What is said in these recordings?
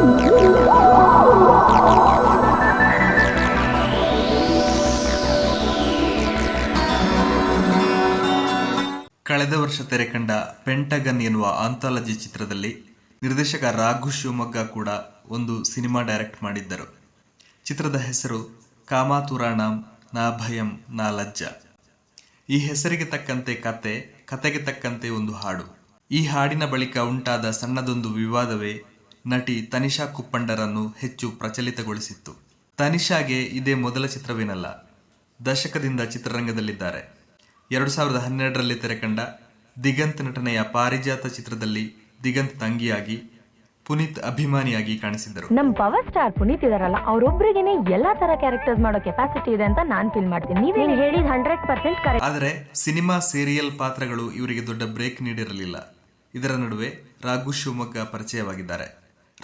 ಕಳೆದ ವರ್ಷ ತೆರೆಕಂಡ ಪೆಂಟಗನ್ ಎನ್ನುವ ಆಂಥಾಲಜಿ ಚಿತ್ರದಲ್ಲಿ ನಿರ್ದೇಶಕ ರಾಘು ಶಿವಮೊಗ್ಗ ಕೂಡ ಒಂದು ಸಿನಿಮಾ ಡೈರೆಕ್ಟ್ ಮಾಡಿದ್ದರು. ಚಿತ್ರದ ಹೆಸರು ಕಾಮಾತುರಾಣಂ ನಾ ಭಯಂ, ನಾ ಲಜ್ಜ. ಈ ಹೆಸರಿಗೆ ತಕ್ಕಂತೆ ಕತೆ, ಕತೆಗೆ ತಕ್ಕಂತೆ ಒಂದು ಹಾಡು. ಈ ಹಾಡಿನ ಬಳಿಕ ಉಂಟಾದ ಸಣ್ಣದೊಂದು ವಿವಾದವೇ ನಟಿ ತನಿಷಾ ಕುಪ್ಪಂಡರನ್ನು ಹೆಚ್ಚು ಪ್ರಚಲಿತಗೊಳಿಸಿತ್ತು. ತನಿಷಾಗೆ ಇದೇ ಮೊದಲ ಚಿತ್ರವೇನಲ್ಲ ದಶಕದಿಂದ ಚಿತ್ರರಂಗದಲ್ಲಿದ್ದಾರೆ. ಎರಡು ಸಾವಿರದ ಹನ್ನೆರಡರಲ್ಲಿ ತೆರೆಕಂಡ ದಿಗಂತ್ ನಟನೆಯ ಪಾರಿಜಾತ ಚಿತ್ರದಲ್ಲಿ ದಿಗಂತ್ ತಂಗಿಯಾಗಿ ಪುನೀತ್ ಅಭಿಮಾನಿಯಾಗಿ ಕಾಣಿಸಿದ್ದರು. ನಮ್ಮ ಪವರ್ ಸ್ಟಾರ್ ಪುನೀತ್ ಇದಾರಲ್ಲ ಅವ್ರೊಬ್ರಿಗೆನೆ ಎಲ್ಲಾ ತರ ಕ್ಯಾರೆಕ್ಟರ್ಸ್ ಮಾಡೋ ಕೆಪಾಸಿಟಿ ಇದೆ ಅಂತ ನಾನ್ ಫೀಲ್ ಮಾಡ್ತೀನಿ. ನೀವೇನು ಹೇಳಿದ ಹಂಡ್ರೆಡ್ ಪರ್ಸೆಂಟ್ ಕರೆಕ್ಟ್ ಆದರೆ ಸಿನಿಮಾ ಸೀರಿಯಲ್ ಪಾತ್ರಗಳು ಇವರಿಗೆ ದೊಡ್ಡ ಬ್ರೇಕ್ ನೀಡಿರಲಿಲ್ಲ. ಇದರ ನಡುವೆ ರಾಘು ಶಿವಮೊಗ್ಗ ಪರಿಚಯವಾಗಿದ್ದಾರೆ.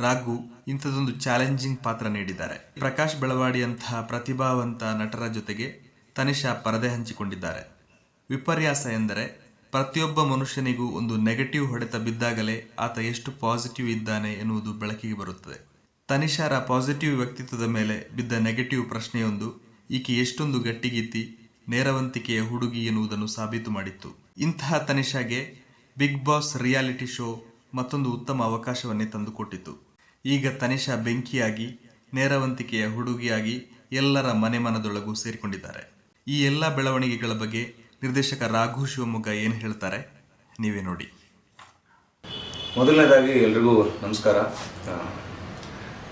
ರಾಘು ಇಂಥದೊಂದು ಚಾಲೆಂಜಿಂಗ್ ಪಾತ್ರ ನೀಡಿದ್ದಾರೆ. ಪ್ರಕಾಶ್ ಬೆಳವಾಡಿಯಂತಹ ಪ್ರತಿಭಾವಂತ ನಟರ ಜೊತೆಗೆ ತನಿಷಾ ಪರದೆ ಹಂಚಿಕೊಂಡಿದ್ದಾರೆ. ವಿಪರ್ಯಾಸ ಎಂದರೆ ಪ್ರತಿಯೊಬ್ಬ ಮನುಷ್ಯನಿಗೂ ಒಂದು ನೆಗೆಟಿವ್ ಹೊಡೆತ ಬಿದ್ದಾಗಲೇ ಆತ ಎಷ್ಟು ಪಾಸಿಟಿವ್ ಇದ್ದಾನೆ ಎನ್ನುವುದು ಬೆಳಕಿಗೆ ಬರುತ್ತದೆ. ತನಿಷಾರ ಪಾಸಿಟಿವ್ ವ್ಯಕ್ತಿತ್ವದ ಮೇಲೆ ಬಿದ್ದ ನೆಗೆಟಿವ್ ಪ್ರಶ್ನೆಯೊಂದು ಈಕೆ ಎಷ್ಟೊಂದು ಗಟ್ಟಿಗಿತ್ತಿ ನೇರವಂತಿಕೆಯ ಹುಡುಗಿ ಎನ್ನುವುದನ್ನು ಸಾಬೀತು ಮಾಡಿತ್ತು. ಇಂತಹ ತನಿಷಾಗೆ ಬಿಗ್ ಬಾಸ್ ರಿಯಾಲಿಟಿ ಶೋ ಮತ್ತೊಂದು ಉತ್ತಮ ಅವಕಾಶವನ್ನೇ ತಂದುಕೊಟ್ಟಿತು ಈಗ ತನಿಷಾ ಬೆಂಕಿಯಾಗಿ, ನೇರವಂತಿಕೆಯ ಹುಡುಗಿಯಾಗಿ ಎಲ್ಲರ ಮನೆ ಮನದೊಳಗೂ ಸೇರಿಕೊಂಡಿದ್ದಾರೆ. ಈ ಎಲ್ಲ ಬೆಳವಣಿಗೆಗಳ ಬಗ್ಗೆ ನಿರ್ದೇಶಕ ರಾಘು ಶಿವಮೊಗ್ಗ ಏನು ಹೇಳ್ತಾರೆ ನೀವೇ ನೋಡಿ. ಮೊದಲನೇದಾಗಿ ಎಲ್ರಿಗೂ ನಮಸ್ಕಾರ.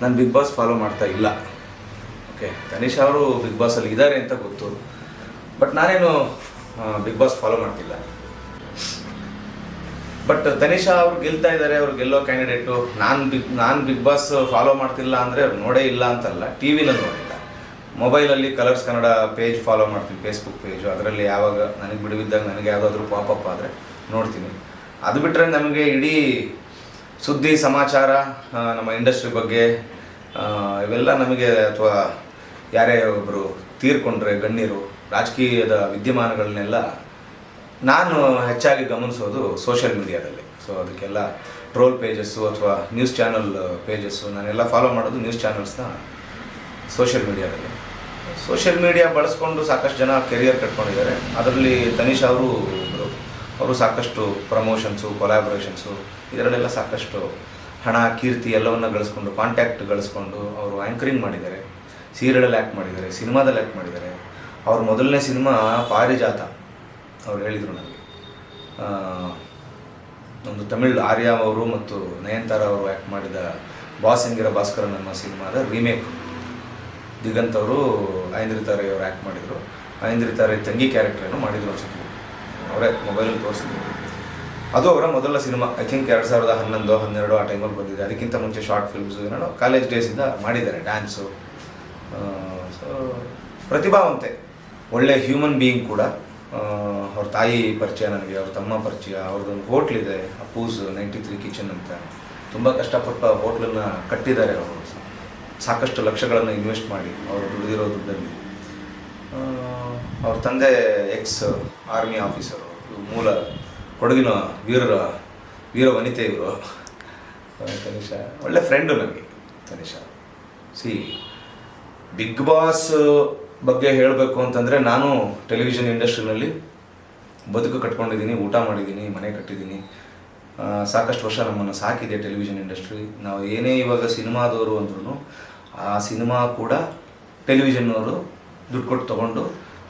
ನಾನು ಬಿಗ್ ಬಾಸ್ ಫಾಲೋ ಮಾಡ್ತಾ ಇಲ್ಲ. ಓಕೆ, ತನಿಷ್ ಅವರು ಬಿಗ್ ಬಾಸಲ್ಲಿ ಇದ್ದಾರೆ ಅಂತ ಗೊತ್ತು. ಬಟ್ ನಾನೇನು ಬಿಗ್ ಬಾಸ್ ಫಾಲೋ ಮಾಡ್ತಿಲ್ಲ. ಬಟ್ ತನಿಷಾ ಅವ್ರು ಗೆಲ್ತಾ ಇದ್ದಾರೆ ಅವ್ರು ಗೆಲ್ಲೋ ಕ್ಯಾಂಡಿಡೇಟು ನಾನು ಬಿಗ್ ನಾನು ಬಿಗ್ ಬಾಸ್ ಫಾಲೋ ಮಾಡ್ತಿಲ್ಲ ಅಂದರೆ ಅವ್ರು ನೋಡೇ ಇಲ್ಲ ಅಂತಲ್ಲ ಟಿ ವಿನಲ್ಲಿ ನೋಡಿಲ್ಲ. ಮೊಬೈಲಲ್ಲಿ ಕಲರ್ಸ್ ಕನ್ನಡ ಪೇಜ್ ಫಾಲೋ ಮಾಡ್ತೀನಿ ಫೇಸ್ಬುಕ್ ಪೇಜು ಅದರಲ್ಲಿ ಯಾವಾಗ ನನಗೆ ಬಿಡುವಿದ್ದಾಗ ನನಗೆ ಯಾವುದಾದ್ರೂ ಪಾಪಪ್ ಆದರೆ ನೋಡ್ತೀನಿ. ಅದು ಬಿಟ್ಟರೆ ನಮಗೆ ಇಡೀ ಸುದ್ದಿ, ಸಮಾಚಾರ ನಮ್ಮ ಇಂಡಸ್ಟ್ರಿ ಬಗ್ಗೆ ಇವೆಲ್ಲ ನಮಗೆ ಅಥವಾ ಯಾರೇ ಒಬ್ಬರು ತೀರ್ಕೊಂಡ್ರೆ, ಗಣ್ಯರು, ರಾಜಕೀಯದ ವಿದ್ಯಮಾನಗಳನ್ನೆಲ್ಲ ನಾನು ಹೆಚ್ಚಾಗಿ ಗಮನಿಸೋದು ಸೋಷಿಯಲ್ ಮೀಡಿಯಾದಲ್ಲಿ ಸೊ ಅದಕ್ಕೆಲ್ಲ ಟ್ರೋಲ್ ಪೇಜಸ್ಸು ಅಥವಾ ನ್ಯೂಸ್ ಚಾನಲ್ ಪೇಜಸ್ಸು ನಾನೆಲ್ಲ ಫಾಲೋ ಮಾಡೋದು ನ್ಯೂಸ್ ಚಾನಲ್ಸ್ನ ಸೋಷಿಯಲ್ ಮೀಡಿಯಾದಲ್ಲಿ ಸೋಷಿಯಲ್ ಮೀಡಿಯಾ ಬಳಸ್ಕೊಂಡು ಸಾಕಷ್ಟು ಜನ ಕೆರಿಯರ್ ಕಟ್ಕೊಂಡಿದ್ದಾರೆ. ಅದರಲ್ಲಿ ತನಿಷ್ ಅವರು ಅವರು ಸಾಕಷ್ಟು ಪ್ರಮೋಷನ್ಸು ಕೊಲಾಬ್ರೇಷನ್ಸು ಇದರಲ್ಲೆಲ್ಲ ಸಾಕಷ್ಟು ಹಣ, ಕೀರ್ತಿ ಎಲ್ಲವನ್ನ ಗಳಿಸ್ಕೊಂಡು ಕಾಂಟ್ಯಾಕ್ಟ್ ಗಳಿಸ್ಕೊಂಡು ಅವರು ಆ್ಯಂಕರಿಂಗ್ ಮಾಡಿದ್ದಾರೆ. ಸೀರಿಯಲಲ್ಲಿ ಆ್ಯಕ್ಟ್ ಮಾಡಿದ್ದಾರೆ ಸಿನಿಮಾದಲ್ಲಿ ಆ್ಯಕ್ಟ್ ಮಾಡಿದ್ದಾರೆ. ಅವ್ರ ಮೊದಲನೇ ಸಿನಿಮಾ ಪಾರಿಜಾತ. ಅವ್ರು ಹೇಳಿದರು ನನಗೆ. ಒಂದು ತಮಿಳ್ ಆರ್ಯ ಅವರು ಮತ್ತು ನಯನ್ತಾರ ಅವರು ಆ್ಯಕ್ಟ್ ಮಾಡಿದ ಬಾಸ್ ಹೆಂಗಿರ ಭಾಸ್ಕರ ನಮ್ಮ ಸಿನಿಮಾದ ರೀಮೇಕ್. ದಿಗಂತ್ ಅವರು ಐಂದ್ರಿ ತಾರೆ ಅವರು ಆ್ಯಕ್ಟ್ ಮಾಡಿದರು. ಐಂದ್ರಿ ತಾರೆ ತಂಗಿ ಕ್ಯಾರೆಕ್ಟರನ್ನು ಮಾಡಿದರು ಅನ್ಸುತ್ತೆ ಅವರೇ ಮೊಬೈಲಲ್ಲಿ ತೋರಿಸಿದ್ರು. ಅದು ಅವರ ಮೊದಲ ಸಿನಿಮಾ. ಐ ಥಿಂಕ್ ಎರಡು ಸಾವಿರದ ಹನ್ನೊಂದು, ಹನ್ನೆರಡು ಆ ಟೈಮಲ್ಲಿ ಬಂದಿದೆ. ಅದಕ್ಕಿಂತ ಮುಂಚೆ ಶಾರ್ಟ್ ಫಿಲ್ಮ್ಸ್ ಏನೋ ಕಾಲೇಜ್ ಡೇಸಿಂದ ಮಾಡಿದ್ದಾರೆ, ಡ್ಯಾನ್ಸು. ಸೊ, ಪ್ರತಿಭಾವಂತೆ. ಒಳ್ಳೆ ಹ್ಯೂಮನ್ ಬೀಯಿಂಗ್ ಕೂಡ. ಅವ್ರ ತಾಯಿ ಪರಿಚಯ ನನಗೆ, ಅವ್ರ ತಮ್ಮ ಪರಿಚಯ ಅವ್ರದ್ದೊಂದು ಹೋಟ್ಲಿದೆ ಅಪ್ಪೂಸ್ ನೈಂಟಿ ತ್ರೀ ಕಿಚನ್ ಅಂತ. ತುಂಬ ಕಷ್ಟಪಟ್ಟು ಆ ಹೋಟ್ಲನ್ನು ಕಟ್ಟಿದ್ದಾರೆ ಅವರು. ಸಾಕಷ್ಟು ಲಕ್ಷಗಳನ್ನು ಇನ್ವೆಸ್ಟ್ ಮಾಡಿ ಅವರು ದುಡಿದಿರೋ ದುಡ್ಡಲ್ಲಿ. ಅವ್ರ ತಂದೆ ಎಕ್ಸ್ ಆರ್ಮಿ ಆಫೀಸರು ಮೂಲ ಕೊಡಗಿನ ವೀರರ, ವೀರ ವನಿತೆ ಇವರು. ತನಿಷ, ಒಳ್ಳೆ ಫ್ರೆಂಡು ನನಗೆ, ತನಿಷ. ಸಿ ಬಿಗ್ ಬಾಸ್ ಬಗ್ಗೆ ಹೇಳಬೇಕು ಅಂತಂದರೆ ನಾನು ಟೆಲಿವಿಷನ್ ಇಂಡಸ್ಟ್ರಿನಲ್ಲಿ ಬದುಕು ಕಟ್ಕೊಂಡಿದ್ದೀನಿ, ಊಟ ಮಾಡಿದ್ದೀನಿ, ಮನೆ ಕಟ್ಟಿದ್ದೀನಿ. ಸಾಕಷ್ಟು ವರ್ಷ ನಮ್ಮನ್ನು ಸಾಕಿದೆ ಟೆಲಿವಿಷನ್ ಇಂಡಸ್ಟ್ರಿ. ನಾವು ಏನೇ ಇವಾಗ ಸಿನಿಮಾದವರು ಅಂದ್ರೂ ಆ ಸಿನಿಮಾ ಕೂಡ ಟೆಲಿವಿಷನ್ನವರು ದುಡ್ಡು ಕೊಟ್ಟು ತೊಗೊಂಡು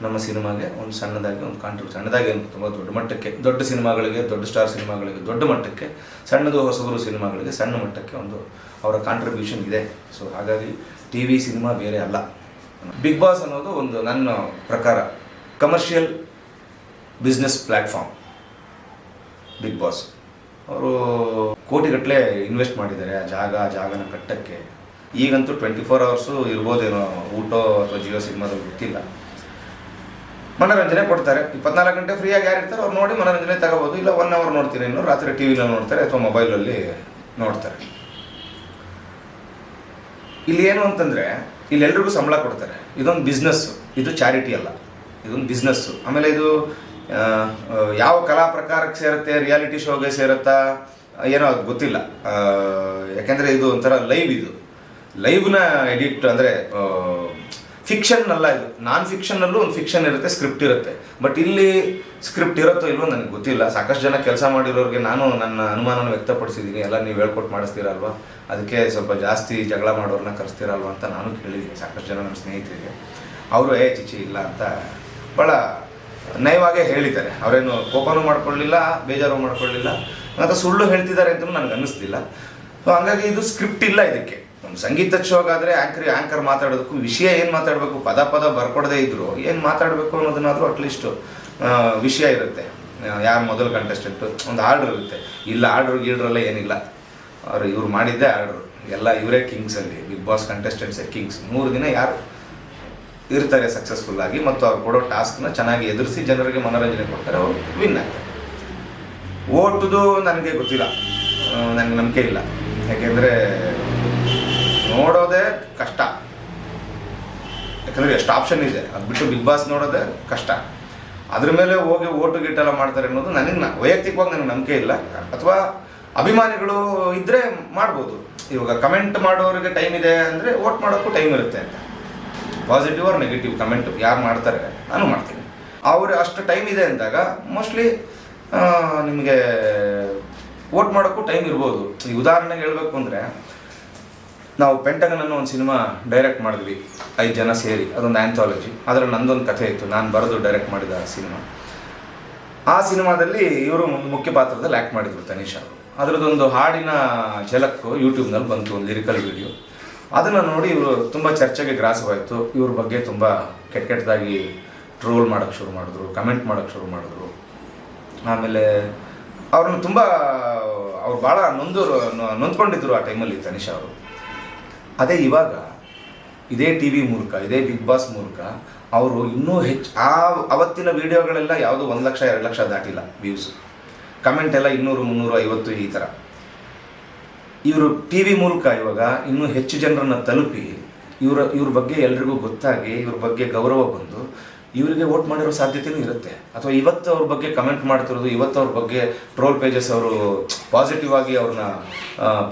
ನಮ್ಮ ಸಿನಿಮಾಗೆ ಒಂದು ಸಣ್ಣದಾಗಿ ಒಂದು ಕಾಂಟ್ರಿ ಸಣ್ಣದಾಗಿ ತುಂಬ ದೊಡ್ಡ ಮಟ್ಟಕ್ಕೆ, ದೊಡ್ಡ ಸಿನಿಮಾಗಳಿಗೆ, ದೊಡ್ಡ ಸ್ಟಾರ್ ಸಿನಿಮಾಗಳಿಗೆ, ದೊಡ್ಡ ಮಟ್ಟಕ್ಕೆ, ಸಣ್ಣದು ಹೊಸಬರು ಸಿನಿಮಾಗಳಿಗೆ ಸಣ್ಣ ಮಟ್ಟಕ್ಕೆ ಒಂದು ಅವರ ಕಾಂಟ್ರಿಬ್ಯೂಷನ್ ಇದೆ. ಸೊ ಹಾಗಾಗಿ ಟಿ ವಿ ಸಿನಿಮಾ ಬೇರೆ ಅಲ್ಲ. ಬಿಗ್ ಬಾಸ್ ಅನ್ನೋದು ಒಂದು ನನ್ನ ಪ್ರಕಾರ commercial business platform Bigg Boss. ಅವರು ಕೋಟಿಗಟ್ಟಲೆ ಇನ್ವೆಸ್ಟ್ ಮಾಡಿದ್ದಾರೆ ಆ ಜಾಗ ಜಾಗನ ಕಟ್ಟಕ್ಕೆ. ಈಗಂತೂ ಟ್ವೆಂಟಿ ಫೋರ್ ಅವರ್ಸು ಇರ್ಬೋದೇನೋ ಊಟೋ ಅಥವಾ ಜಿಯೋ ಸಿನಿಮಾದಲ್ಲಿ ಗೊತ್ತಿಲ್ಲ. ಮನೋರಂಜನೆ ಕೊಡ್ತಾರೆ. ಇಪ್ಪತ್ನಾಲ್ಕು ಗಂಟೆ ಫ್ರೀಯಾಗಿ ಯಾರು ಅವ್ರು ನೋಡಿ ಮನೋರಂಜನೆ ತಗೋಬೋದು. ಇಲ್ಲ ಒನ್ ಅವರ್ ನೋಡ್ತೀರಿ ಇನ್ನು? ರಾತ್ರಿ ಟಿ ವಿನ ನೋಡ್ತಾರೆ ಅಥವಾ ಮೊಬೈಲಲ್ಲಿ ನೋಡ್ತಾರೆ. ಇಲ್ಲಿ ಏನು ಅಂತಂದರೆ ಇಲ್ಲಿ ಎಲ್ರಿಗೂ ಸಂಬಳ ಕೊಡ್ತಾರೆ. ಇದೊಂದು ಬಿಸ್ನೆಸ್ಸು ಇದು ಚಾರಿಟಿ ಅಲ್ಲ. ಇದೊಂದು ಬಿಸ್ನೆಸ್ಸು ಆಮೇಲೆ ಇದು ಯಾವ ಕಲಾ ಪ್ರಕಾರಕ್ಕೆ ಸೇರುತ್ತೆ ರಿಯಾಲಿಟಿ ಶೋಗೆ ಸೇರುತ್ತಾ, ಏನೋ ಅದು ಗೊತ್ತಿಲ್ಲ. ಯಾಕೆಂದರೆ ಇದು ಒಂಥರ ಲೈವ್ ಇದು. ಲೈವ್ನ ಎಡಿಟ್ ಅಂದರೆ ಫಿಕ್ಷನ್ ಅಲ್ಲ ಇದು. ನಾನ್ ಫಿಕ್ಷನಲ್ಲೂ ಒಂದು ಫಿಕ್ಷನ್ ಇರುತ್ತೆ ಸ್ಕ್ರಿಪ್ಟ್ ಇರುತ್ತೆ. ಬಟ್ ಇಲ್ಲಿ ಸ್ಕ್ರಿಪ್ಟ್ ಇರುತ್ತೋ ಇಲ್ವೋ ನನಗೆ ಗೊತ್ತಿಲ್ಲ. ಸಾಕಷ್ಟು ಜನ ಕೆಲಸ ಮಾಡಿರೋರಿಗೆ ನಾನು ನನ್ನ ಅನುಮಾನನ ವ್ಯಕ್ತಪಡಿಸಿದ್ದೀನಿ ಎಲ್ಲ ನೀವು ಹೇಳ್ಕೊಟ್ಟು ಮಾಡಿಸ್ತೀರಲ್ವಾ? ಅದಕ್ಕೆ ಸ್ವಲ್ಪ ಜಾಸ್ತಿ ಜಗಳ ಮಾಡೋರನ್ನ ಕರೆಸ್ತೀರಲ್ವ ಅಂತ ನಾನು ಕೇಳಿದ್ದೀನಿ ಸಾಕಷ್ಟು ಜನ ನನ್ನ ಸ್ನೇಹಿತರಿಗೆ. ಅವರು, ಏ ಚಿಚಿ ಇಲ್ಲ ಅಂತ ಭಾಳ ನಯವಾಗೇ ಹೇಳಿದ್ದಾರೆ. ಅವರೇನು ಕೋಪನೂ ಮಾಡ್ಕೊಳ್ಳಿಲ್ಲ, ಬೇಜಾರು ಮಾಡ್ಕೊಳ್ಳಿಲ್ಲ. ಮತ್ತು ಸುಳ್ಳು ಹೇಳ್ತಿದ್ದಾರೆ ಅಂತಲೂ ನನಗೆ ಅನ್ನಿಸ್ತಿಲ್ಲ ಸೊ ಹಂಗಾಗಿ ಇದು ಸ್ಕ್ರಿಪ್ಟ್ ಇಲ್ಲ ಇದಕ್ಕೆ. ಒಂದು ಸಂಗೀತ ಶೋಗಾದರೆ ಆಂಕರ್ ಆಂಕರ್ ಮಾತಾಡೋದಕ್ಕೂ ವಿಷಯ ಏನು ಮಾತಾಡಬೇಕು? ಪದ ಪದ ಬರ್ಕೊಡದೇ ಇದ್ರು. ಏನು ಮಾತಾಡಬೇಕು ಅನ್ನೋದನ್ನಾದರೂ ಅಟ್ಲೀಸ್ಟು ವಿಷಯ ಇರುತ್ತೆ. ಯಾರು ಮೊದಲು ಕಂಟೆಸ್ಟೆಂಟು ಒಂದು ಆರ್ಡ್ರ್ ಇರುತ್ತೆ. ಇಲ್ಲ, ಆರ್ಡ್ರ್ ಗೀಡ್ರೆಲ್ಲ ಏನಿಲ್ಲ. ಅವರು ಇವ್ರು ಮಾಡಿದ್ದೇ ಆರ್ಡ್ರು. ಎಲ್ಲ ಇವರೇ ಕಿಂಗ್ಸಲ್ಲಿ ಬಿಗ್ ಬಾಸ್ ಕಂಟೆಸ್ಟೆಂಟ್ಸೇ ಕಿಂಗ್ಸ್ ಮೂರು ದಿನ ಯಾರು ಇರ್ತಾರೆ ಸಕ್ಸಸ್ಫುಲ್ ಆಗಿ ಮತ್ತು ಅವ್ರು ಕೊಡೋ ಟಾಸ್ಕ್ನ ಚೆನ್ನಾಗಿ ಎದುರಿಸಿ ಜನರಿಗೆ ಮನೋರಂಜನೆ ಕೊಡ್ತಾರೆ, ಅವರು ವಿನ್ ಆಗ್ತಾರೆ. ಓಟುದು ನನಗೆ ಗೊತ್ತಿಲ್ಲ. ನನಗೆ ನಂಬಿಕೆ ಇಲ್ಲ. ಯಾಕೆಂದರೆ ನೋಡೋದೇ ಕಷ್ಟ. ಯಾಕಂದರೆ ಎಷ್ಟು ಆಪ್ಷನ್ ಇದೆ. ಅದು ಬಿಟ್ಟು ಬಿಗ್ ಬಾಸ್ ನೋಡೋದೇ ಕಷ್ಟ. ಅದ್ರ ಮೇಲೆ ಹೋಗಿ ಓಟು ಗಿಟ್ಟೆಲ್ಲ ಮಾಡ್ತಾರೆ ಅನ್ನೋದು ನನಗೆ ವೈಯಕ್ತಿಕವಾಗಿ ನನಗೆ ನಂಬಿಕೆ ಇಲ್ಲ. ಅಥವಾ ಅಭಿಮಾನಿಗಳು ಇದ್ದರೆ ಮಾಡ್ಬೋದು. ಇವಾಗ ಕಮೆಂಟ್ ಮಾಡೋರಿಗೆ ಟೈಮ್ ಇದೆ ಅಂದರೆ ಓಟ್ ಮಾಡೋಕ್ಕೂ ಟೈಮ್ ಇರುತ್ತೆ ಅಂತ. ಪಾಸಿಟಿವ್ ಆರ್ ನೆಗೆಟಿವ್ ಕಮೆಂಟ್ ಯಾರು ಮಾಡ್ತಾರೆ, ನಾನು ಮಾಡ್ತೀನಿ. ಅವ್ರು ಅಷ್ಟು ಟೈಮ್ ಇದೆ ಅಂದಾಗ ಮೋಸ್ಟ್ಲಿ ನಿಮಗೆ ಓಟ್ ಮಾಡೋಕ್ಕೂ ಟೈಮ್ ಇರ್ಬೋದು. ಈ ಉದಾಹರಣೆಗೆ ಹೇಳಬೇಕು ಅಂದರೆ ನಾವು ಪೆಂಟಗನ್ ಅನ್ನೋ ಒಂದು ಸಿನಿಮಾ ಡೈರೆಕ್ಟ್ ಮಾಡಿದ್ವಿ, ಐದು ಜನ ಸೇರಿ, ಅದೊಂದು ಆ್ಯಂಥಾಲಜಿ ಅದರಲ್ಲಿ ನಂದೊಂದು ಕಥೆ ಇತ್ತು, ನಾನು ಬರೆದು ಡೈರೆಕ್ಟ್ ಮಾಡಿದ ಸಿನಿಮಾ. ಆ ಸಿನಿಮಾದಲ್ಲಿ ಇವರು ಮುಖ್ಯ ಪಾತ್ರದಲ್ಲಿ ಆ್ಯಕ್ಟ್ ಮಾಡಿದ್ರು ತನಿಷ್ ಅವರು. ಅದರದ್ದೊಂದು ಹಾಡಿನ ಝಲಕ್ಕು ಯೂಟ್ಯೂಬ್ನಲ್ಲಿ ಬಂತು, ಒಂದು ಲಿರಿಕಲ್ ವಿಡಿಯೋ ಅದನ್ನು ನೋಡಿ ಇವರು ತುಂಬ ಚರ್ಚೆಗೆ ಗ್ರಾಸವಾಯಿತು. ಇವ್ರ ಬಗ್ಗೆ ತುಂಬ ಕೆಟ್ಟ ಕೆಟ್ಟದಾಗಿ ಟ್ರೋಲ್ ಮಾಡೋಕ್ಕೆ ಶುರು ಮಾಡಿದ್ರು ಕಮೆಂಟ್ ಮಾಡೋಕ್ಕೆ ಶುರು ಮಾಡಿದ್ರು. ಆಮೇಲೆ ಅವ್ರನ್ನ ತುಂಬ, ಅವ್ರು ಭಾಳ ನೊಂದು ನೊಂದ್ಕೊಂಡಿದ್ರು ಆ ಟೈಮಲ್ಲಿ ತನಿಷಾ ಅವರು. ಅದೇ ಇವಾಗ ಇದೇ ಟಿ ವಿ ಮೂಲಕ, ಇದೇ ಬಿಗ್ ಬಾಸ್ ಮೂಲಕ ಅವರು ಇನ್ನೂ ಹೆಚ್ಚು ಆ ಅವತ್ತಿನ ವಿಡಿಯೋಗಳೆಲ್ಲ ಯಾವುದು ಒಂದು ಲಕ್ಷ, ಎರಡು ಲಕ್ಷ ದಾಟಿಲ್ಲ ವ್ಯೂಸ್ ಕಮೆಂಟ್ ಎಲ್ಲ ಇನ್ನೂರು, ಮುನ್ನೂರ, ಐವತ್ತು ಈ ಥರ ಇವರು ಟಿ ವಿ ಮೂಲಕ ಇವಾಗ ಇನ್ನೂ ಹೆಚ್ಚು ಜನರನ್ನು ತಲುಪಿ ಇವರ, ಇವ್ರ ಬಗ್ಗೆ ಎಲ್ರಿಗೂ ಗೊತ್ತಾಗಿ, ಇವ್ರ ಬಗ್ಗೆ ಗೌರವ ಬಂದು ಇವರಿಗೆ ವೋಟ್ ಮಾಡಿರೋ ಸಾಧ್ಯತೆನೂ ಇರುತ್ತೆ. ಅಥವಾ ಇವತ್ತು ಅವ್ರ ಬಗ್ಗೆ ಕಮೆಂಟ್ ಮಾಡ್ತಿರೋದು, ಇವತ್ತು ಅವ್ರ ಬಗ್ಗೆ ಟ್ರೋಲ್ ಪೇಜಸ್ ಅವರು ಪಾಸಿಟಿವ್ ಆಗಿ ಅವ್ರನ್ನ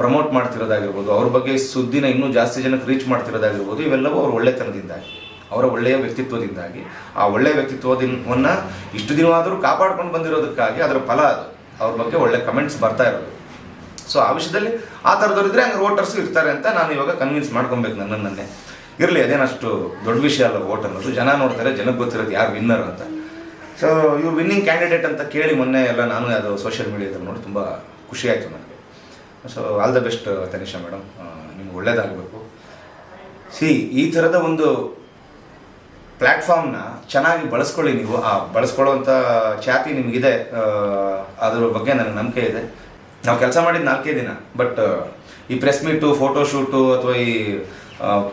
ಪ್ರಮೋಟ್ ಮಾಡ್ತಿರೋದಾಗಿರ್ಬೋದು, ಅವ್ರ ಬಗ್ಗೆ ಸುದ್ದಿನ ಇನ್ನೂ ಜಾಸ್ತಿ ಜನಕ್ಕೆ ರೀಚ್ ಮಾಡ್ತಿರೋದಾಗಿರ್ಬೋದು, ಇವೆಲ್ಲವೂ ಅವ್ರ ಒಳ್ಳೆತನದಿಂದಾಗಿ, ಅವರ ಒಳ್ಳೆಯ ವ್ಯಕ್ತಿತ್ವದಿಂದಾಗಿ. ಆ ಒಳ್ಳೆಯ ವ್ಯಕ್ತಿತ್ವದಿಂದ ಇಷ್ಟು ದಿನವಾದರೂ ಕಾಪಾಡ್ಕೊಂಡು ಬಂದಿರೋದಕ್ಕಾಗಿ ಅದರ ಫಲ ಅದು. ಅವ್ರ ಬಗ್ಗೆ ಒಳ್ಳೆ ಕಮೆಂಟ್ಸ್ ಬರ್ತಾ ಇರೋದು. ಸೊ ಆ ವಿಷಯದಲ್ಲಿ ಆ ಥರದವ್ರಿದ್ರೆ ಹಂಗೆ ವೋಟರ್ಸು ಇರ್ತಾರೆ ಅಂತ ನಾನು ಇವಾಗ ಕನ್ವಿನ್ಸ್ ಮಾಡ್ಕೊಬೇಕು ನನ್ನನ್ನೇ. ಇರಲಿ, ಅದೇನಷ್ಟು ದೊಡ್ಡ ವಿಷಯ ಅಲ್ಲ ವೋಟ್ ಅನ್ನೋದು. ಜನ ನೋಡ್ತಾರೆ, ಜನಕ್ಕೆ ಗೊತ್ತಿರೋದು ಯಾರು ವಿನ್ನರ್ ಅಂತ. ಸೊ ಇವ್ರು ವಿನ್ನಿಂಗ್ ಕ್ಯಾಂಡಿಡೇಟ್ ಅಂತ ಕೇಳಿ ಮೊನ್ನೆ ಎಲ್ಲ ನಾನು ಅದು ಸೋಷಿಯಲ್ ಮೀಡಿಯಾದಲ್ಲಿ ನೋಡಿ ತುಂಬ ಖುಷಿ ಆಯಿತು ನನಗೆ. So all the best Tanisha madam ನಿಮ್ಗೆ ಒಳ್ಳೇದಾಗಬೇಕು. ಸಿ ಈ ಥರದ ಒಂದು ಪ್ಲ್ಯಾಟ್ಫಾರ್ಮ್ನ ಚೆನ್ನಾಗಿ ಬಳಸ್ಕೊಳ್ಳಿ ನೀವು. ಆ ಬಳಸ್ಕೊಳ್ಳೋವಂಥ ಖ್ಯಾತಿ ನಿಮಗಿದೆ. ಅದ್ರ ಬಗ್ಗೆ ನನಗೆ ನಂಬಿಕೆ ಇದೆ. ನಾವು ಕೆಲಸ ಮಾಡಿದ ನಾಲ್ಕೇ ದಿನ ಬಟ್ ಈ ಪ್ರೆಸ್ ಮೀಟು ಫೋಟೋ ಶೂಟು ಅಥವಾ ಈ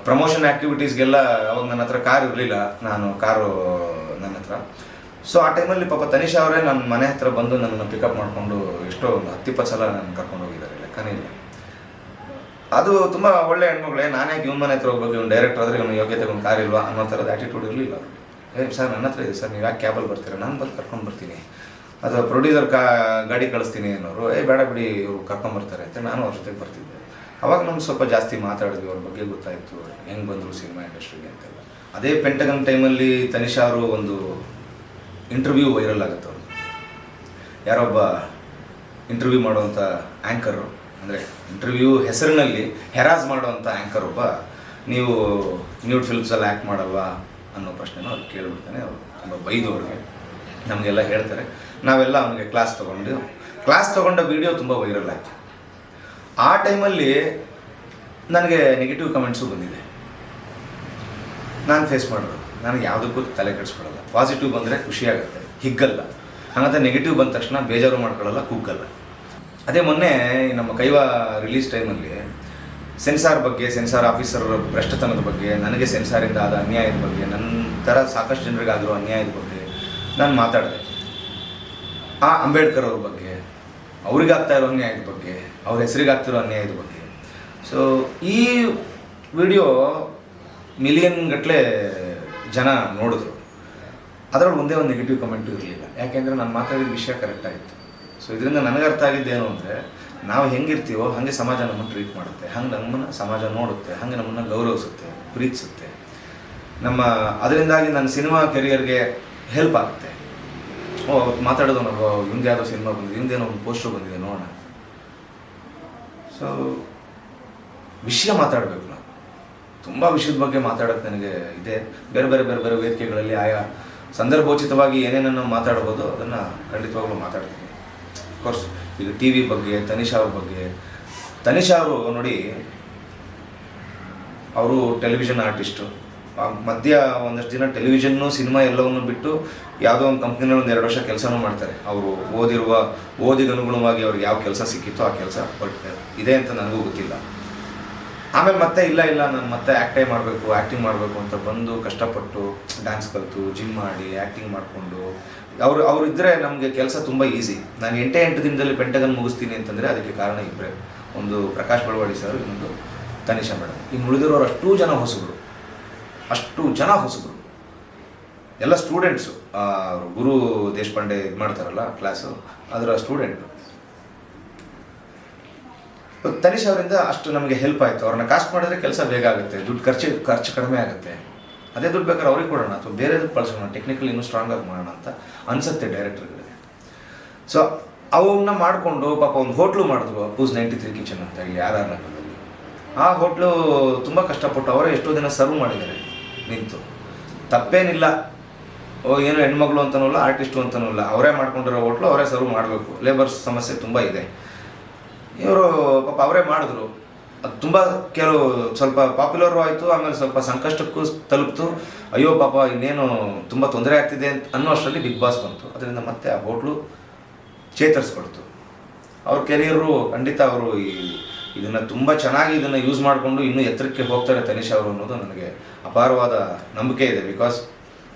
ಪ್ರಮೋಷನ್ ಆ್ಯಕ್ಟಿವಿಟೀಸ್ಗೆಲ್ಲ ಅವಾಗ ನನ್ನ ಹತ್ರ ಕಾರ್ ಇರಲಿಲ್ಲ. ನಾನು ಕಾರು ನನ್ನ ಹತ್ರ. ಸೊ ಆ ಟೈಮಲ್ಲಿ ಪಾಪ ತನಿಷಾ ಅವರೇ ನನ್ನ ಮನೆ ಹತ್ರ ಬಂದು ನನ್ನನ್ನು ಪಿಕಪ್ ಮಾಡಿಕೊಂಡು ಎಷ್ಟೋ ಒಂದು ಹತ್ತಿಪ್ಪತ್ತು ಸಲ ನನ್ನ ಕರ್ಕೊಂಡು ಹೋಗಿದ್ದಾರೆ. ಲೆಕ್ಕನೇ ಇಲ್ಲ. ಅದು ತುಂಬ ಒಳ್ಳೆ ಹೆಣ್ಮಗಳೇ. ನಾನೇ ಇವ್ನ ಮನೆ ಹತ್ರ ಹೋಗ್ಬೇಕು? ಇವ್ನು ಡೈರೆಕ್ಟರ್ ಆದರೆ ಇವನು ಯೋಗ್ಯತೆ ಒಂದು ಕಾರ್ ಇಲ್ವಾ ಅನ್ನೋ ಥರದ ಆ್ಯಟಿಟ್ಯೂಡ್ ಇರಲಿಲ್ಲ ಏ ಸರ್ ನನ್ನ ಹತ್ರ ಇದೆ ಸರ್ ನೀವು ಯಾಕೆ ಕ್ಯಾಬಲ್ಲಿ ಬರ್ತೀರಾ? ನಾನು ಬಂದು ಕರ್ಕೊಂಡು ಬರ್ತೀನಿ. ಅಥವಾ ಪ್ರೊಡ್ಯೂಸರ್ ಕಾ, ಗಾಡಿ ಕಳಿಸ್ತೀನಿ ಅನ್ನೋರು, ಏ, ಬೇಡ ಬಿಡಿ, ಇವ್ರು ಕರ್ಕೊಂಬರ್ತಾರೆ ಅಂತ ನಾನು ಅವ್ರ ಜೊತೆಗೆ ಬರ್ತಿದ್ದೆ. ಅವಾಗ ನಮ್ಗೆ ಸ್ವಲ್ಪ ಜಾಸ್ತಿ ಮಾತಾಡಿದ್ವಿ ಅವ್ರ ಬಗ್ಗೆ ಗೊತ್ತಾಯಿತು. ಹೆಂಗೆ ಬಂದರು ಸಿನಿಮಾ ಇಂಡಸ್ಟ್ರಿಗೆ ಅಂತೆಲ್ಲ. ಅದೇ ಪೆಂಟಗನ್ ಟೈಮಲ್ಲಿ ತನಿಷಾ ಅವರು ಒಂದು ಇಂಟರ್ವ್ಯೂ ವೈರಲ್ ಆಗುತ್ತೆ ಅವ್ರು ಯಾರೊಬ್ಬ ಇಂಟರ್ವ್ಯೂ ಮಾಡುವಂಥ ಆ್ಯಂಕರು ಅಂದರೆ ಇಂಟರ್ವ್ಯೂ ಹೆಸರಿನಲ್ಲಿ ಹೆರಾಸ್ ಮಾಡುವಂಥ ಆ್ಯಂಕರ್ ಒಬ್ಬ, ನೀವು ನ್ಯೂಡ್ ಫಿಲ್ಮ್ಸಲ್ಲಿ ಆ್ಯಕ್ಟ್ ಮಾಡಲ್ವಾ ಅನ್ನೋ ಪ್ರಶ್ನೆನ ಅವ್ರು ಕೇಳಿಬಿಡ್ತಾನೆ. ಅವರು ತುಂಬ ಬೈದು ಅವ್ರಿಗೆ. ನಮಗೆಲ್ಲ ಹೇಳ್ತಾರೆ. ನಾವೆಲ್ಲ ಅವನಿಗೆ ಕ್ಲಾಸ್ ತೊಗೊಂಡು ಕ್ಲಾಸ್ ತೊಗೊಂಡ ವಿಡಿಯೋ ತುಂಬ ವೈರಲ್ ಆಯಿತು. ಆ ಟೈಮಲ್ಲಿ ನನಗೆ ನೆಗೆಟಿವ್ ಕಮೆಂಟ್ಸು ಬಂದಿದೆ. ನಾನು ಫೇಸ್ ಮಾಡೋದು ನನಗೆ ಯಾವುದಕ್ಕೂ ತಲೆ ಕೆಡಿಸ್ಕೊಳ್ಳಲ್ಲ ಪಾಸಿಟಿವ್ ಬಂದರೆ ಖುಷಿಯಾಗುತ್ತೆ ಹಿಗ್ಗಲ್ಲ. ಹಾಗಂತ ನೆಗೆಟಿವ್ ಬಂದ ತಕ್ಷಣ ಬೇಜಾರು ಮಾಡ್ಕೊಳ್ಳಲ್ಲ ಕುಗ್ಗಲ್ಲ ಅದೇ ಮೊನ್ನೆ ನಮ್ಮ ಕೈವಾ ರಿಲೀಸ್ ಟೈಮಲ್ಲಿ ಸೆನ್ಸಾರ್ ಬಗ್ಗೆ, ಸೆನ್ಸಾರ್ ಆಫೀಸರ್ ಭ್ರಷ್ಟತನದ ಬಗ್ಗೆ, ನನಗೆ ಸೆನ್ಸಾರಿಂದ ಆದ ಅನ್ಯಾಯದ ಬಗ್ಗೆ ನನ್ನ ಥರ ಸಾಕಷ್ಟು ಜನರಿಗೆ ಆಗಿರೋ ಅನ್ಯಾಯದ ಬಗ್ಗೆ ನಾನು ಮಾತಾಡಿದೆ. ಆ ಅಂಬೇಡ್ಕರ್ ಅವ್ರ ಬಗ್ಗೆ ಅವ್ರಿಗೆ ಆಗ್ತಾ ಇರೋ ಅನ್ಯಾಯದ ಬಗ್ಗೆ, ಅವ್ರ ಹೆಸರಿಗಾಗ್ತಿರೋ ಅನ್ಯಾಯದ ಬಗ್ಗೆ. ಸೊ ಈ ವಿಡಿಯೋ ಮಿಲಿಯನ್ ಗಟ್ಟಲೆ ಜನ ನೋಡಿದ್ರು. ಅದರಲ್ಲಿ ಒಂದೇ ಒಂದು ನೆಗೆಟಿವ್ ಕಮೆಂಟು ಇರಲಿಲ್ಲ. ಯಾಕೆಂದರೆ ನಾನು ಮಾತಾಡಿದ ವಿಷಯ ಕರೆಕ್ಟ್ ಆಯಿತು. ಸೊ ಇದರಿಂದ ನನಗೆ ಅರ್ಥ ಆಗಿದ್ದೇನು ಅಂದರೆ, ನಾವು ಹೆಂಗಿರ್ತೀವೋ ಹಾಗೆ ಸಮಾಜ ನಮ್ಮನ್ನು ಟ್ರೀಟ್ ಮಾಡುತ್ತೆ. ಹಂಗೆ ನಮ್ಮನ್ನು ಸಮಾಜ ನೋಡುತ್ತೆ. ಹಾಗೆ ನಮ್ಮನ್ನು ಗೌರವಿಸುತ್ತೆ, ಪ್ರೀತಿಸುತ್ತೆ. ನಮ್ಮ, ಅದರಿಂದಾಗಿ ನನ್ನ ಸಿನಿಮಾ ಕೆರಿಯರ್ಗೆ ಹೆಲ್ಪ್ ಆಗುತ್ತೆ. ಮಾತಾಡೋದು ನಾವು ಹಿಂದೆ ಯಾವುದೋ ಸಿನಿಮಾ ಬಂದಿದೆ ಹಿಂದೇನೋ ಒಂದು ಪೋಸ್ಟರ್ ಬಂದಿದೆ ನೋಡೋಣ. ಸೊ ವಿಷಯ ಮಾತಾಡಬೇಕು ನಾನು ತುಂಬ ವಿಷಯದ ಬಗ್ಗೆ ಮಾತಾಡೋಕ್ಕೆ ನನಗೆ ಇದೆ. ಬೇರೆ ಬೇರೆ ಬೇರೆ ಬೇರೆ ವೇದಿಕೆಗಳಲ್ಲಿ ಆಯಾ ಸಂದರ್ಭೋಚಿತವಾಗಿ ಏನೇನನ್ನು ಮಾತಾಡ್ಬೋದು ಅದನ್ನು ಖಂಡಿತವಾಗ್ಲೂ ಮಾತಾಡ್ತೀನಿ. ಕೋರ್ಸ್ ಈಗ ಟಿ ವಿ ಬಗ್ಗೆ, ತನಿಷಾ ಬಗ್ಗೆ. ತನಿಷಾ ಅವರು ನೋಡಿ, ಅವರು ಟೆಲಿವಿಷನ್ ಆರ್ಟಿಸ್ಟು ಮಧ್ಯ ಒಂದಷ್ಟು ದಿನ ಟೆಲಿವಿಷನ್ನು ಸಿನಿಮಾ ಎಲ್ಲವನ್ನು ಬಿಟ್ಟು ಯಾವುದೋ ಒಂದು ಕಂಪ್ನಿನಲ್ಲಿ ಒಂದು ಎರಡು ವರ್ಷ ಕೆಲಸನೂ ಮಾಡ್ತಾರೆ. ಅವರು ಓದಿರುವ, ಓದಿದ ಅನುಗುಣವಾಗಿ ಅವ್ರಿಗೆ ಯಾವ ಕೆಲಸ ಸಿಕ್ಕಿತ್ತೋ ಆ ಕೆಲಸ ಬಟ್ ಇದೆ ಅಂತ ನನಗೂ ಗೊತ್ತಿಲ್ಲ. ಆಮೇಲೆ ಮತ್ತೆ ಇಲ್ಲ ಇಲ್ಲ, ನಾನು ಮತ್ತೆ ಆ್ಯಕ್ಟೇ ಮಾಡಬೇಕು ಆ್ಯಕ್ಟಿಂಗ್ ಮಾಡಬೇಕು ಅಂತ ಬಂದು ಕಷ್ಟಪಟ್ಟು ಡ್ಯಾನ್ಸ್ ಕಲಿತು ಜಿಮ್ ಮಾಡಿ ಆ್ಯಕ್ಟಿಂಗ್ ಮಾಡಿಕೊಂಡು, ಅವರು, ಅವ್ರು ಇದ್ದರೆ ನಮಗೆ ಕೆಲಸ ತುಂಬ ಈಸಿ ನಾನು ಎಂಟೇ ಎಂಟು ದಿನದಲ್ಲಿ ಪೆಂಟಗನ್ ಮುಗಿಸ್ತೀನಿ ಅಂತಂದರೆ ಅದಕ್ಕೆ ಕಾರಣ ಇಬ್ಬರೇ ಒಂದು ಪ್ರಕಾಶ್ ಬಳವಾಡಿ ಸರ್, ಇನ್ನೊಂದು ತನಿಷಾ ಮೇಡಮ್ ಇನ್ನು ಉಳಿದಿರೋರು ಅಷ್ಟೂ ಜನ ಹೊಸಬರು. ಅಷ್ಟು ಜನ ಹೊಸಬರು. ಎಲ್ಲ ಸ್ಟೂಡೆಂಟ್ಸು ಗುರು ದೇಶಪಾಂಡೆ ಇದು ಮಾಡ್ತಾರಲ್ಲ ಕ್ಲಾಸು ಅದರ ಸ್ಟೂಡೆಂಟು ತನಿಷ್ ಅವರಿಂದ ಅಷ್ಟು ನಮಗೆ ಹೆಲ್ಪ್ ಆಯಿತು. ಅವ್ರನ್ನ ಕಾಸ್ಟ್ ಮಾಡಿದ್ರೆ ಕೆಲಸ ಬೇಗ ಆಗುತ್ತೆ. ದುಡ್ಡು ಖರ್ಚು ಖರ್ಚು ಕಡಿಮೆ ಆಗುತ್ತೆ. ಅದೇ ದುಡ್ಡು ಬೇಕಾದ್ರೆ ಅವ್ರಿಗೆ ಕೊಡೋಣ ಅಥವಾ ಬೇರೆದು ಬಳಸೋಣ ಟೆಕ್ನಿಕಲ್ ಇನ್ನೂ ಸ್ಟ್ರಾಂಗ್ ಆಗಿ ಮಾಡೋಣ ಅಂತ ಅನಿಸುತ್ತೆ ಡೈರೆಕ್ಟರ್ಗಳಿಗೆ ಸೊ ಅವನ್ನ ಮಾಡಿಕೊಂಡು ಪಾಪ ಒಂದು ಹೋಟ್ಲು ಮಾಡಿದ್ರು ಅಪ್ಪೂಸ್ ನೈಂಟಿ ತ್ರೀ ಕಿಚನ್ ಅಂತ ಇಲ್ಲಿ ಆರ್ ಆರ್ ನಗರದಲ್ಲಿ. ಆ ಹೋಟ್ಲು ತುಂಬ ಕಷ್ಟಪಟ್ಟು ಅವರೇ ಎಷ್ಟೋ ದಿನ ಸರ್ವ್ ಮಾಡಿದ್ದಾರೆ. ನಿಂತು. ತಪ್ಪೇನಿಲ್ಲ. ಓ, ಏನು ಹೆಣ್ಮಗಳು ಅಂತನೂ ಇಲ್ಲ, ಆರ್ಟಿಸ್ಟು ಅಂತನೂ ಇಲ್ಲ. ಅವರೇ ಮಾಡ್ಕೊಂಡಿರೋ ಹೋಟ್ಲು ಅವರೇ ಸರ್ವ್ ಮಾಡಬೇಕು. ಲೇಬರ್ಸ್ ಸಮಸ್ಯೆ ತುಂಬ ಇದೆ. ಇವರು ಪಾಪ ಅವರೇ ಮಾಡಿದ್ರು. ಅದು ತುಂಬ ಕೆಲವು ಸ್ವಲ್ಪ ಪಾಪ್ಯುಲರ್ ಆಯಿತು, ಆಮೇಲೆ ಸ್ವಲ್ಪ ಸಂಕಷ್ಟಕ್ಕೂ ತಲುಪ್ತು. ಅಯ್ಯೋ ಪಾಪ, ಇನ್ನೇನು ತುಂಬ ತೊಂದರೆ ಆಗ್ತಿದೆ ಅಂತ ಅನ್ನೋ ಅಷ್ಟರಲ್ಲಿ ಬಿಗ್ ಬಾಸ್ ಬಂತು. ಅದರಿಂದ ಮತ್ತೆ ಆ ಹೋಟ್ಲು ಚೇತರಿಸ್ಕೊಡ್ತು. ಅವ್ರ ಕೆರಿಯರು ಖಂಡಿತ ಅವರು ಈ ಇದನ್ನು ತುಂಬ ಚೆನ್ನಾಗಿ ಇದನ್ನು ಯೂಸ್ ಮಾಡಿಕೊಂಡು ಇನ್ನೂ ಎತ್ತರಕ್ಕೆ ಹೋಗ್ತಾರೆ ತನಿಷ್ ಅವರು ಅನ್ನೋದು ನನಗೆ ಅಪಾರವಾದ ನಂಬಿಕೆ ಇದೆ ಬಿಕಾಸ್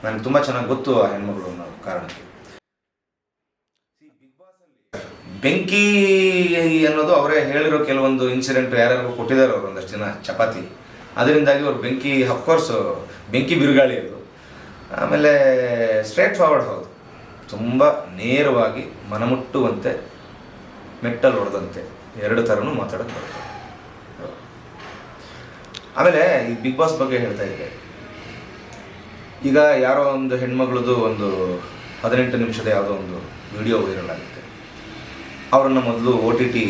ನನಗೆ ತುಂಬ ಚೆನ್ನಾಗಿ ಗೊತ್ತು ಆ ಹೆಣ್ಮಗಳು ಅನ್ನೋ ಕಾರಣಕ್ಕೆ. ಬೆಂಕಿ ಅನ್ನೋದು ಅವರೇ ಹೇಳಿರೋ ಕೆಲವೊಂದು ಇನ್ಸಿಡೆಂಟ್ ಯಾರ್ಯಾರು ಕೊಟ್ಟಿದ್ದಾರೆ ಅವರು ಒಂದಷ್ಟು ಜನ ಚಪಾತಿ. ಅದರಿಂದಾಗಿ ಅವ್ರು ಬೆಂಕಿ ಅಫ್ಕೋರ್ಸ್ ಬೆಂಕಿ ಬಿರುಗಾಳಿ ಅದು. ಆಮೇಲೆ ಸ್ಟ್ರೇಟ್ ಫಾರ್ವರ್ಡ್ ಹೌದು. ತುಂಬ ನೇರವಾಗಿ ಮನಮುಟ್ಟುವಂತೆ ಮೆಟ್ಟಲ್ ಹೊಡೆದಂತೆ ಎರಡು ಥರನೂ ಮಾತಾಡೋಕ್ಕೆ ಬರುತ್ತೆ. ಆಮೇಲೆ ಈ ಬಿಗ್ ಬಾಸ್ ಬಗ್ಗೆ ಹೇಳ್ತಾ ಇದ್ದೆ. ಈಗ ಯಾರೋ ಒಂದು ಹೆಣ್ಮಗಳದು ಒಂದು ಹದಿನೆಂಟು ನಿಮಿಷದ ಯಾವುದೋ ಒಂದು ವಿಡಿಯೋ ವೈರಲ್ ಆಗುತ್ತೆ. ಅವರನ್ನು ಮೊದಲು ಒ ಟಿ ಟಿ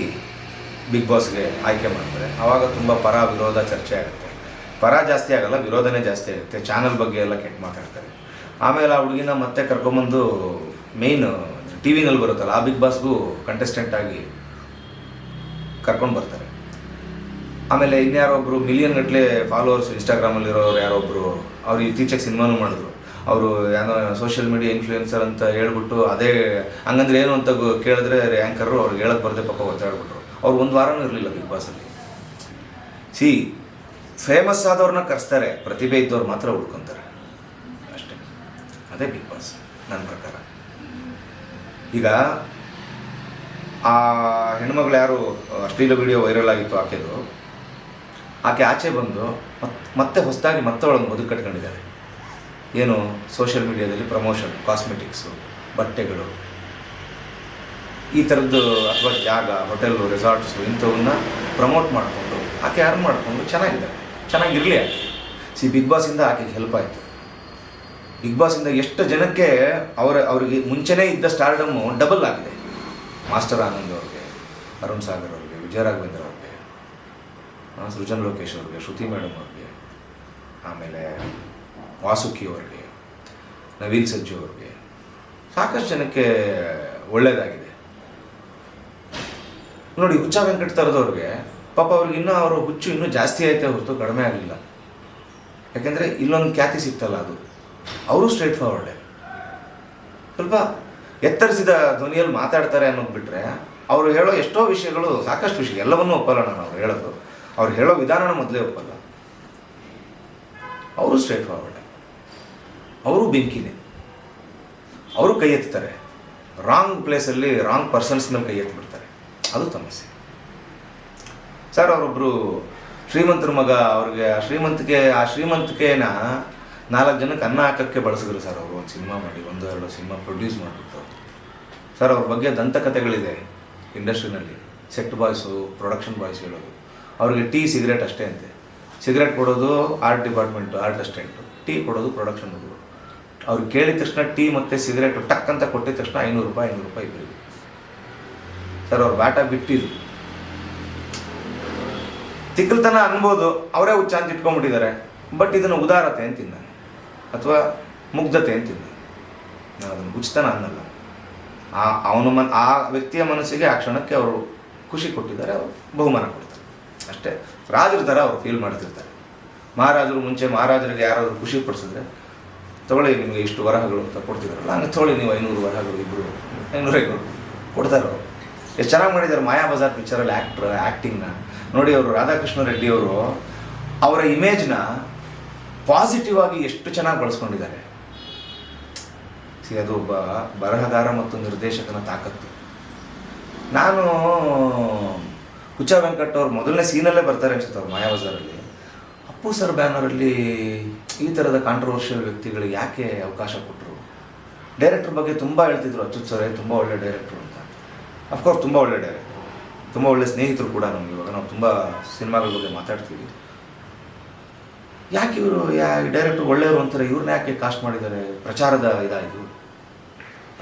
ಬಿಗ್ ಬಾಸ್ಗೆ ಆಯ್ಕೆ ಮಾಡ್ತಾರೆ ಆವಾಗ ತುಂಬ ಪರ ವಿರೋಧ ಚರ್ಚೆ ಆಗುತ್ತೆ. ಪರ ಜಾಸ್ತಿ ಆಗಲ್ಲ, ವಿರೋಧನೇ ಜಾಸ್ತಿ ಆಗುತ್ತೆ. ಚಾನಲ್ ಬಗ್ಗೆ ಎಲ್ಲ ಕೆಟ್ಟ ಮಾತಾಡ್ತಾರೆ. ಆಮೇಲೆ ಆ ಹುಡುಗಿನ ಮತ್ತೆ ಕರ್ಕೊಂಬಂದು ಮೇಯ್ನ್ ಟಿ ವಿನಲ್ಲಿ ಬರುತ್ತಲ್ಲ, ಆ ಬಿಗ್ ಬಾಸ್ಗೂ ಕಂಟೆಸ್ಟೆಂಟ್ ಆಗಿ ಕರ್ಕೊಂಡು ಬರ್ತಾರೆ. ಆಮೇಲೆ ಇನ್ಯಾರೊಬ್ಬರು ಮಿಲಿಯನ್ ಗಟ್ಟಲೆ ಫಾಲೋವರ್ಸ್ ಇನ್ಸ್ಟಾಗ್ರಾಮಲ್ಲಿರೋರು ಯಾರೊಬ್ಬರು ಅವ್ರು ಇತ್ತೀಚೆಗೆ ಸಿನಿಮಾನು ಮಾಡಿದ್ರು. ಅವರು ಏನೋ ಸೋಷಿಯಲ್ ಮೀಡಿಯಾ ಇನ್ಫ್ಲೂಯೆನ್ಸರ್ ಅಂತ ಹೇಳ್ಬಿಟ್ಟು ಅದೇ ಹಂಗಂದ್ರೆ ಏನು ಅಂತ ಕೇಳಿದ್ರೆ ಆ್ಯಂಕರು ಅವ್ರಿಗೆ ಹೇಳಕ್ಕೆ ಬರದೆ ಪಾಪ ಒತ್ತಾಡ್ಬಿಟ್ರು ಅವ್ರು ಒಂದು ವಾರನೂ ಇರಲಿಲ್ಲ ಬಿಗ್ ಬಾಸಲ್ಲಿ ಸಿ ಫೇಮಸ್ ಆದವ್ರನ್ನ ಕರೆಸ್ತಾರೆ, ಪ್ರತಿಭೆ ಇದ್ದವ್ರು ಮಾತ್ರ ಉಳ್ಕೊತಾರೆ ಅಷ್ಟೇ. ಅದೇ ಬಿಗ್ ಬಾಸ್ ನನ್ನ ಪ್ರಕಾರ. ಈಗ ಆ ಹೆಣ್ಮಗಳು ಯಾರು ಅಶ್ಲೀಲ ವಿಡಿಯೋ ವೈರಲ್ ಆಗಿತ್ತು ಆಕೆದು. ಆಕೆ ಆಚೆ ಬಂದು ಮತ್, ಮತ್ತೆ ಹೊಸದಾಗಿ ಮತ್ತೆ ಒಳಗೆ ಬದುಕು ಕಟ್ಕೊಂಡಿದ್ದಾರೆ. ಏನು ಸೋಷಿಯಲ್ ಮೀಡಿಯಾದಲ್ಲಿ ಪ್ರಮೋಷನ್, ಕಾಸ್ಮೆಟಿಕ್ಸು, ಬಟ್ಟೆಗಳು, ಈ ಥರದ್ದು ಅಥವಾ ಜಾಗ, ಹೋಟೆಲ್ಲು, ರೆಸಾರ್ಟ್ಸು ಇಂಥವನ್ನ ಪ್ರಮೋಟ್ ಮಾಡಿಕೊಂಡು ಆಕೆ ಯಾರು ಮಾಡಿಕೊಂಡು ಚೆನ್ನಾಗಿದ್ದಾರೆ ಚೆನ್ನಾಗಿರಲಿ ಆಕೆ. ಸಿ ಬಿಗ್ ಬಾಸಿಂದ ಆಕೆಗೆ ಹೆಲ್ಪ್ ಆಯಿತು. ಬಿಗ್ ಬಾಸಿಂದ ಎಷ್ಟು ಜನಕ್ಕೆ ಅವರ, ಅವರಿಗೆ ಮುಂಚೆನೇ ಇದ್ದ ಸ್ಟಾರ್ಡಮ್ಮು ಡಬಲ್ ಆಗಿದೆ. ಮಾಸ್ಟರ್ ಆನಂದ್ ಅವ್ರಿಗೆ, ಅರುಣ್ ಸಾಗರ್ ಅವ್ರಿಗೆ, ವಿಜಯ ರಾಘವೇಂದ್ರ ಅವ್ರಿಗೆ ಸೃಜನ್ ಲೋಕೇಶ್ ಅವ್ರಿಗೆ, ಶ್ರುತಿ ಮೇಡಮ್ ಅವ್ರಿಗೆ, ಆಮೇಲೆ ವಾಸುಕಿ ಅವ್ರಿಗೆ, ನವೀನ್ ಸಜ್ಜು ಅವ್ರಿಗೆ, ಸಾಕಷ್ಟು ಜನಕ್ಕೆ ಒಳ್ಳೆಯದಾಗಿದೆ ನೋಡಿ, ಹುಚ್ಚ ವೆಂಕಟ ಥರದವ್ರಿಗೆ ಪಾಪ ಅವ್ರಿಗೆ ಇನ್ನೂ ಅವರ ಹುಚ್ಚು ಇನ್ನೂ ಜಾಸ್ತಿ ಆಯ್ತೆ ಹೊರತು ಕಡಿಮೆ ಆಗಲಿಲ್ಲ. ಯಾಕೆಂದರೆ ಇಲ್ಲೊಂದು ಖ್ಯಾತಿ ಸಿಕ್ತಲ್ಲ ಅದು. ಅವರು ಸ್ಟ್ರೇಟ್ ಫಾರ್ವರ್ಡೆ ಸ್ವಲ್ಪ ಎತ್ತರಿಸಿದ ಧ್ವನಿಯಲ್ಲಿ ಮಾತಾಡ್ತಾರೆ ಅನ್ನೋದು ಬಿಟ್ಟರೆ ಅವರು ಹೇಳೋ ಎಷ್ಟೋ ವಿಷಯಗಳು ಸಾಕಷ್ಟು ವಿಷಯ ಎಲ್ಲವನ್ನೂ ಒಪ್ಪಲ್ಲ ನಾನು ಅವ್ರು ಹೇಳೋದು. ಅವ್ರು ಹೇಳೋ ವಿಧಾನನ ಮೊದಲೇ ಒಪ್ಪಲ್ಲ. ಅವರು ಸ್ಟ್ರೇಟ್ ಫಾರ್ವರ್ಡ್ ಅವರು ಬೆಂಕಿನೇ. ಅವರು ಕೈ ಎತ್ತಾರೆ. ರಾಂಗ್ ಪ್ಲೇಸಲ್ಲಿ ರಾಂಗ್ ಪರ್ಸನ್ಸ್ ಮೇಲೆ ಕೈ ಎತ್ತಿಬಿಡ್ತಾರೆ ಅದು ಸಮಸ್ಯೆ. ಸರ್ ಅವರೊಬ್ಬರು ಶ್ರೀಮಂತರ ಮಗ ಅವ್ರಿಗೆ ಆ ಶ್ರೀಮಂತಿಕೆ ಆ ಶ್ರೀಮಂತಿಕೆನ ನಾಲ್ಕು ಜನಕ್ಕೆ ಅನ್ನ ಹಾಕಕ್ಕೆ ಬಳಸಿದ್ರು ಸರ್ ಅವರು ಒಂದು ಸಿನಿಮಾ ಮಾಡಿ, ಒಂದು ಎರಡು ಸಿನಿಮಾ ಪ್ರೊಡ್ಯೂಸ್ ಮಾಡಿಬಿಟ್ಟು. ಸರ್ ಅವ್ರ ಬಗ್ಗೆ ದಂತಕಥೆಗಳಿದೆ ಇಂಡಸ್ಟ್ರಿನಲ್ಲಿ. ಸೆಟ್ ಬಾಯ್ಸು ಪ್ರೊಡಕ್ಷನ್ ಬಾಯ್ಸ್ ಹೇಳೋದು. ಅವ್ರಿಗೆ ಟೀ ಸಿಗರೇಟ್ ಅಷ್ಟೇ ಅಂತೆ. ಸಿಗರೇಟ್ ಕೊಡೋದು art department art assistant tea ಕೊಡೋದು ಪ್ರೊಡಕ್ಷನ್ ಹುಡುಗರು. ಅವ್ರು ಕೇಳಿದ ತಕ್ಷಣ ಟೀ ಮತ್ತು ಸಿಗರೇಟು ಟಕ್ ಅಂತ ಕೊಟ್ಟಿದ ತಕ್ಷಣ ಐನೂರು ರೂಪಾಯಿ ಐನೂರು ರೂಪಾಯಿ ಇಬ್ಬರಿಗೆ ಸರ್ ಅವ್ರು ಬ್ಯಾಟ ಬಿಟ್ಟಿದ್ರು. ತಿಕ್ಕಲ್ತನ ಅನ್ಬೋದು. ಅವರೇ ಹುಚ್ಚ ಅಂತ ಇಟ್ಕೊಂಡ್ಬಿಟ್ಟಿದ್ದಾರೆ. ಬಟ್ ಇದನ್ನು ಉದಾರತೆ ಅಂತೀನಿ ನಾನು ಅಥವಾ ಮುಗ್ಧತೆ ಅಂತಿದ್ದೆ ನಾನು ನಾನು ಅದನ್ನು ಉಚಿತನ ಅನ್ನಲ್ಲ. ಆ, ಅವನ ಮನ್, ಆ ವ್ಯಕ್ತಿಯ ಮನಸ್ಸಿಗೆ ಆ ಕ್ಷಣಕ್ಕೆ ಅವರು ಖುಷಿ ಕೊಟ್ಟಿದ್ದಾರೆ, ಅವರು ಬಹುಮಾನ ಕೊಡ್ತಾರೆ. ಅಷ್ಟೇ. ರಾಜರ ಥರ ಅವರು ಫೀಲ್ ಮಾಡ್ತಿರ್ತಾರೆ. ಮಹಾರಾಜರು ಮುಂಚೆ ಮಹಾರಾಜರಿಗೆ ಯಾರಾದರೂ ಖುಷಿ ಪಡಿಸಿದ್ರೆ ತಗೊಳ್ಳಿ ನಿಮಗೆ ಇಷ್ಟು ವರಹಗಳು ಅಂತ ಕೊಡ್ತಿದ್ದಾರಲ್ಲ, ಹಂಗೆ ತಗೊಳ್ಳಿ ನೀವು ಐನೂರು ವರಹಗಳು ಇಬ್ಬರು ಐನೂರ ಐನೂರು ಕೊಡ್ತಾರೆ ಅವರು. ಎಷ್ಟು ಚೆನ್ನಾಗಿ ಮಾಡಿದ್ದಾರೆ ಮಾಯಾ ಬಜಾರ್ ಪಿಕ್ಚರಲ್ಲಿ ಆ್ಯಕ್ಟ್ರ್ ಆ್ಯಕ್ಟಿಂಗ್ನ ನೋಡಿ ಅವರು ರಾಧಾಕೃಷ್ಣ ರೆಡ್ಡಿಯವರು ಅವರ ಇಮೇಜ್ನ ಪಾಸಿಟಿವ್ ಆಗಿ ಎಷ್ಟು ಚೆನ್ನಾಗಿ ಬಳಸ್ಕೊಂಡಿದ್ದಾರೆ. ಅದು ಒಬ್ಬ ಬರಹಗಾರ ಮತ್ತು ನಿರ್ದೇಶಕನ ತಾಕತ್ತು. ನಾನು ಹುಚ್ಚ ವೆಂಕಟ್ ಅವ್ರು ಮೊದಲನೇ ಸೀನಲ್ಲೇ ಬರ್ತಾರೆ ಅನ್ಸುತ್ತೆ ಅವ್ರು ಮಾಯಾಬಜಾರಲ್ಲಿ ಅಪ್ಪು ಸರ್ ಬ್ಯಾನರಲ್ಲಿ ಈ ಥರದ ಕಾಂಟ್ರವರ್ಷಿಯಲ್ ವ್ಯಕ್ತಿಗಳಿಗೆ ಯಾಕೆ ಅವಕಾಶ ಕೊಟ್ಟರು ಡೈರೆಕ್ಟರ್ ಬಗ್ಗೆ ತುಂಬ ಹೇಳ್ತಿದ್ರು ಅಚ್ಯುತ್ ಸರ್, ತುಂಬ ಒಳ್ಳೆ ಡೈರೆಕ್ಟ್ರು ಅಂತ. ಅಫ್ಕೋರ್ಸ್ ತುಂಬ ಒಳ್ಳೆ ಡೈರೆಕ್ಟ್ರು ತುಂಬ ಒಳ್ಳೆ ಸ್ನೇಹಿತರು ಕೂಡ ನಮ್ಗೆ ಇವಾಗ. ನಾವು ತುಂಬ ಸಿನಿಮಾಗಳ ಬಗ್ಗೆ ಮಾತಾಡ್ತೀವಿ. ಯಾಕೆ ಇವರು, ಯಾ ಡೈರೆಕ್ಟರ್ ಒಳ್ಳೆಯವರು ಅಂತಾರೆ ಇವ್ರನ್ನ ಯಾಕೆ ಕಾಸ್ಟ್ ಮಾಡಿದ್ದಾರೆ? ಪ್ರಚಾರದ ಇದಾಯಿತು.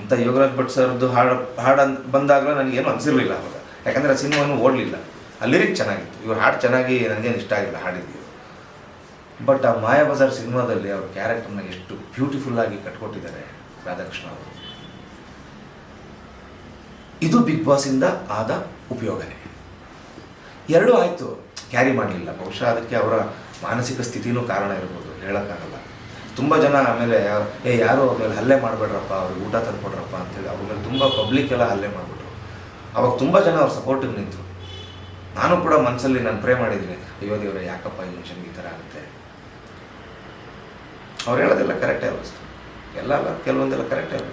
ಅಂತ ಯೋಗರಾಜ್ ಭಟ್ ಸರ್ದು ಹಾಡು ಹಾಡು ಬಂದಾಗಲೂ ನನಗೇನು ಅನಿಸಿರಲಿಲ್ಲ ಅವಾಗ. ಯಾಕಂದರೆ ಆ ಸಿನಿಮಾನು ಓಡಲಿಲ್ಲ. ಆ ಲಿರಿಕ್ ಚೆನ್ನಾಗಿತ್ತು. ಇವ್ರ ಹಾಡು ಚೆನ್ನಾಗಿ ನನಗೇನು ಇಷ್ಟ ಆಗಿಲ್ಲ ಹಾಡಿದ್ದು ಬಟ್ ಆ ಮಾಯಾ ಬಜಾರ್ ಸಿನಿಮಾದಲ್ಲಿ ಅವ್ರ ಕ್ಯಾರೆಕ್ಟರ್ನ ಎಷ್ಟು ಬ್ಯೂಟಿಫುಲ್ ಆಗಿ ಕಟ್ಕೊಟ್ಟಿದ್ದಾರೆ ರಾಧಾಕೃಷ್ಣ ಅವರು. ಇದು ಬಿಗ್ ಬಾಸಿಂದ ಆದ ಉಪಯೋಗನೇ. ಎರಡೂ ಆಯಿತು. ಕ್ಯಾರಿ ಮಾಡಲಿಲ್ಲ. ಬಹುಶಃ ಅದಕ್ಕೆ ಅವರ ಮಾನಸಿಕ ಸ್ಥಿತಿನೂ ಕಾರಣ ಇರ್ಬೋದು, ಹೇಳೋಕ್ಕಾಗಲ್ಲ. ತುಂಬ ಜನ ಆಮೇಲೆ, ಏ, ಯಾರು ಅವ್ರ ಮೇಲೆ ಹಲ್ಲೆ ಮಾಡಬೇಡ್ರಪ್ಪ, ಅವ್ರಿಗೆ ಊಟ ತಂದುಕೊಡ್ರಪ್ಪ ಅಂತೇಳಿ ಅವ್ರ ಮೇಲೆ ತುಂಬ ಪಬ್ಲಿಕ್ ಎಲ್ಲ ಹಲ್ಲೆ ಮಾಡಿಬಿಟ್ರು. ಅವಾಗ ತುಂಬ ಜನ ಅವ್ರ ಸಪೋರ್ಟಿಗೆ ನಿಂತರು. ನಾನು ಕೂಡ ಮನಸ್ಸಲ್ಲಿ ನಾನು ಪ್ರೇ ಮಾಡಿದ್ದೀನಿ, ಅಯ್ಯೋ ದೇವರೇ, ಯಾಕಪ್ಪ ಈ ಮನುಷ್ಯನಿಗೆ ಈ ಥರ ಆಗುತ್ತೆ? ಅವ್ರು ಹೇಳೋದೆಲ್ಲ ಕರೆಕ್ಟೇ ಸರ್ ಎಲ್ಲ ಅಲ್ಲ, ಕೆಲವೊಂದೆಲ್ಲ ಕರೆಕ್ಟೇ ಅಲ್ಲ.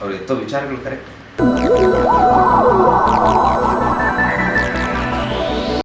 ಅವ್ರು ಎತ್ತೋ ವಿಚಾರಗಳು ಕರೆಕ್ಟ್